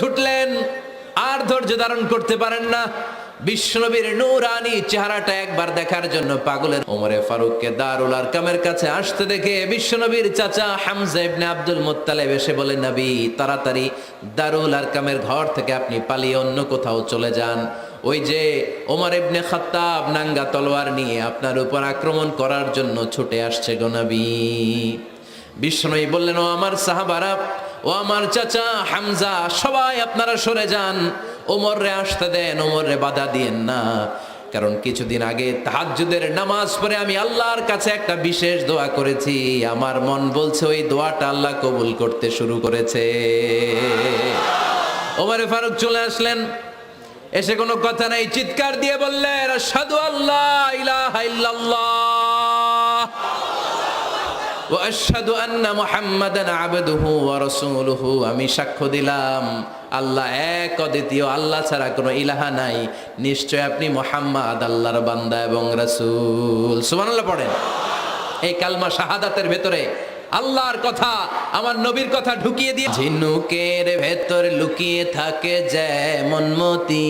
ছুটলেন, আর ধৈর্য ধারণ করতে পারেন না। বিশ্বনবীর নূরানি চেহারাটা একবার দেখার জন্য পাগলের ওমরে ফারুককে দারুল আরকামের কাছে আসতে দেখে বিশ্বনবীর চাচা হামজা ইবনে আব্দুল মুত্তালেব এসে বলে, নবী, তাড়াতাড়ি দারুল আরকামের ঘর থেকে আপনি পালিয়ে অন্য কোথাও চলে যান। ওই যে ওমর ইবনে খাত্তাব নাঙ্গা তলোয়ার নিয়ে আপনার উপর আক্রমণ করার জন্য ছুটে আসছে গো নবী। বিষ্ণুই বললেন, ও আমার সাহাবারা, ও আমার চাচা হামজা, সবাই আপনারা সরে যান। ওমর রে আসতে দেন ওমর রে বাধা দিয়েন না। কারণ কিছুদিন আগে তাহাজ্জুদের নামাজ পড়ে আমি আল্লাহর কাছে একটা বিশেষ দোয়া করেছি। আমার মন বলছে, ওই দোয়াটা আল্লাহ কবুল করতে শুরু করেছে। ওমরে ফারুক চলে আসলেন। এসে কোনো কথা নাই, চিৎকার দিয়ে বললেন সাধু আল্লাহ ইলাহা ইল্লাল্লাহ। واشهد ان محمدا عبده ورسوله আমি সাক্ষ্য দিলাম আল্লাহ এক অদ্বিতীয় আল্লাহ ছাড়া কোনো ইলাহা নাই নিশ্চয় আপনি মোহাম্মদ আল্লাহর বান্দা এবং রাসূল সুবহানাল্লাহ পড়েন এই কালমা শাহাদাতের ভেতরে আল্লাহর কথা আমার নবীর কথা ঢুকিয়ে দিয়ে ঝিনুকের ভেতর লুকিয়ে থাকে যেমন মতি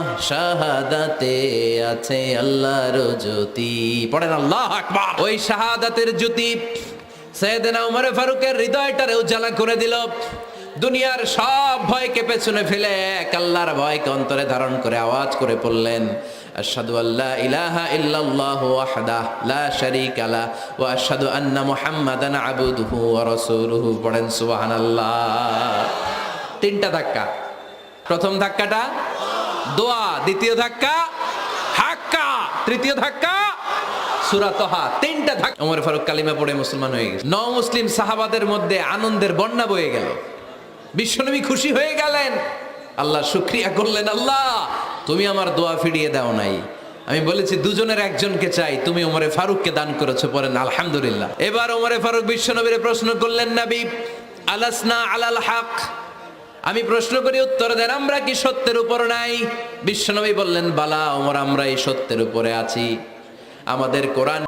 শাহাদাতে আছে আল্লাহর জ্যোতি। পড়েন আল্লাহ আকবার। ওই শাহাদাতের জ্যোতি সৈয়দনা উমর ফারুকের হৃদয়টারে উজ্জ্বলা করে দিল। দুনিয়ার সব ভয়কে পেছনে ফেলে এক আল্লাহর ভয়কে অন্তরে ধারণ করে আওয়াজ করে পড়লেন আশহাদু আল্লা ইলাহা ইল্লাল্লাহু ওয়াহদাহ লা শারীকা লা ওয়া আশহাদু আন্না মুহাম্মাদান আবদুহু ওয়া রাসূলুহু। পড়েন সুবহানাল্লাহ। তিনটা ধাক্কা। প্রথম ধাক্কাটা দোয়া, দ্বিতীয় ধাক্কা হাক্কা তৃতীয় ধাক্কা সুরাতহা তিনটা ধাক্কা। ফারুক কালিমা পড়ে মুসলমান হয়ে গেছে। ন মুসলিম সাহাবাদের মধ্যে আনন্দের বন্যা বয়ে বিশ্বনবী খুশি হয়ে গেলেন। আল্লাহ করলেন, আল্লাহ, তুমি আমার দোয়া ফিরিয়ে দাও নাই। আমি বলেছি, দুজনের একজনকে চাই। তুমি ওমরে ফারুককে দান করেছ পরেন আলহামদুলিল্লাহ। এবার ওমরে ফারুক বিশ্বনবীর প্রশ্ন করলেন নবী আলাসনা আলাল হক? আমি প্রশ্ন করি, উত্তর দেন, আমরা কি সত্যের উপর নাই? বিশ্বনবী বললেন, বালা, ওমর আমরা এই সত্যের উপরে আছি। আমাদের কোরআন